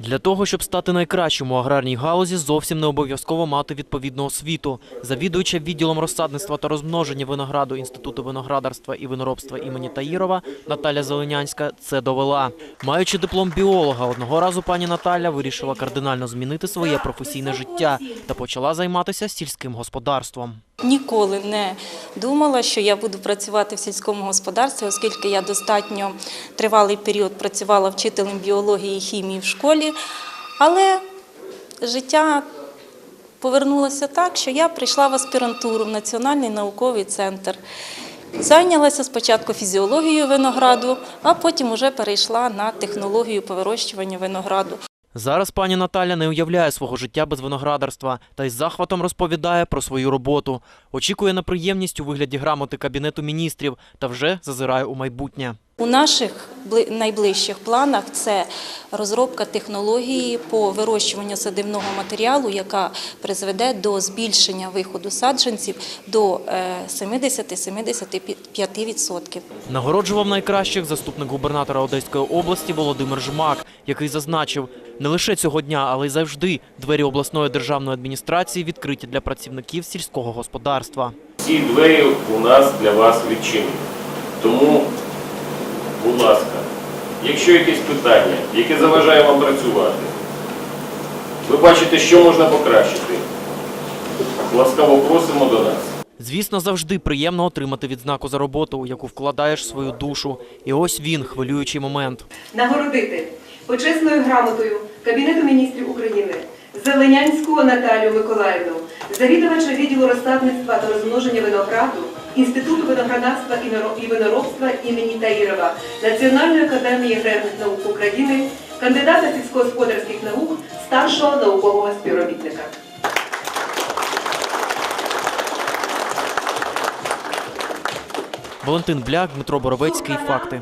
Для того, щоб стати найкращим у аграрній галузі, зовсім не обов'язково мати відповідну освіту. Завідуюча відділом розсадництва та розмноження винограду Інституту виноградарства і виноробства імені Таїрова Наталя Зеленянська це довела. Маючи диплом біолога, одного разу пані Наталя вирішила кардинально змінити своє професійне життя та почала займатися сільським господарством. Ніколи не думала, що я буду працювати в сільському господарстві, оскільки я достатньо тривалий період працювала вчителем біології і хімії в школі. Але життя повернулося так, що я прийшла в аспірантуру в Національний науковий центр. Зайнялася спочатку фізіологією винограду, а потім уже перейшла на технологію по вирощуванню винограду. Зараз пані Наталя не уявляє свого життя без виноградарства та із захватом розповідає про свою роботу. Очікує на приємність у вигляді грамоти Кабінету міністрів та вже зазирає у майбутнє. У наших найближчих планах це розробка технології по вирощуванню садивного матеріалу, яка призведе до збільшення виходу саджанців до е, 70-75%. Нагороджував найкращих заступник губернатора Одеської області Володимир Жмак, який зазначив, не лише цього дня, але й завжди двері обласної державної адміністрації відкриті для працівників сільського господарства. Ці двері у нас для вас відчинені. Тому, будь ласка, якщо якісь питання, яке заважає вам працювати, ви бачите, що можна покращити, ласкаво просимо до нас. Звісно, завжди приємно отримати відзнаку за роботу, у яку вкладаєш свою душу. І ось він, хвилюючий момент. нагородити почесною грамотою Кабінету міністрів України Зеленянську Наталію Миколаївну, завідувача відділу розсадництва та розмноження винограду Інституту виноградарства і виноробства імені Таїрова Національної академії аграрних наук України, кандидата сільськогосподарських наук, старшого наукового співробітника. Валентин Бляк, Дмитро Боровецький. Факти.